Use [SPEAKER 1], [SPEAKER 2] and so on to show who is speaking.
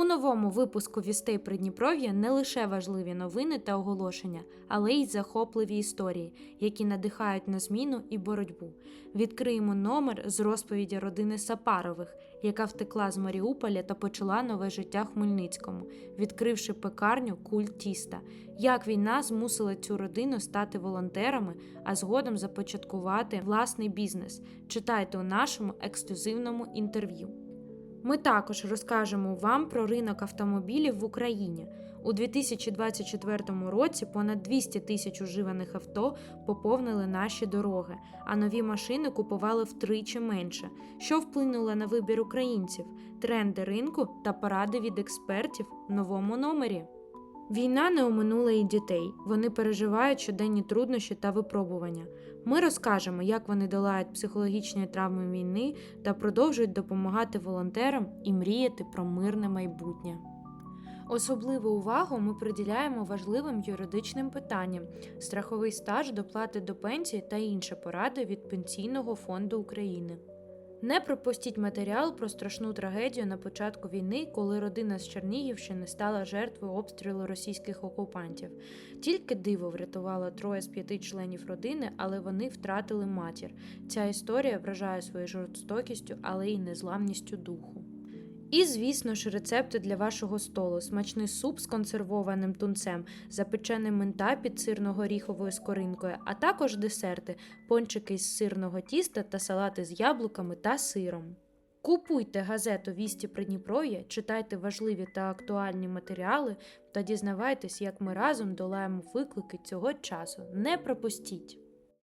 [SPEAKER 1] У новому випуску Вістей Придніпров'я не лише важливі новини та оголошення, але й захопливі історії, які надихають на зміну і боротьбу. Відкриємо номер з розповіді родини Сапарових, яка втекла з Маріуполя та почала нове життя Хмельницькому, відкривши пекарню культ тіста. Як війна змусила цю родину стати волонтерами, а згодом започаткувати власний бізнес. Читайте у нашому ексклюзивному інтерв'ю. Ми також розкажемо вам про ринок автомобілів в Україні. У 2024 році понад 200 тисяч уживаних авто поповнили наші дороги, а нові машини купували втричі менше, що вплинуло на вибір українців, тренди ринку та поради від експертів в новому номері. Війна не оминула і дітей. Вони переживають щоденні труднощі та випробування. Ми розкажемо, як вони долають психологічні травми війни та продовжують допомагати волонтерам і мріяти про мирне майбутнє. Особливу увагу ми приділяємо важливим юридичним питанням: страховий стаж, доплати до пенсії та інші поради від Пенсійного фонду України. Не пропустіть матеріал про страшну трагедію на початку війни, коли родина з Чернігівщини стала жертвою обстрілу російських окупантів. Тільки диво врятувало троє з п'яти членів родини, але вони втратили матір. Ця історія вражає своєю жорстокістю, але й незламністю духу. І, звісно ж, рецепти для вашого столу: смачний суп з консервованим тунцем, запечений мента під сирно-горіховою скоринкою, а також десерти, пончики з сирного тіста та салати з яблуками та сиром. Купуйте газету Вісті Придніпров'я, читайте важливі та актуальні матеріали та дізнавайтесь, як ми разом долаємо виклики цього часу. Не пропустіть!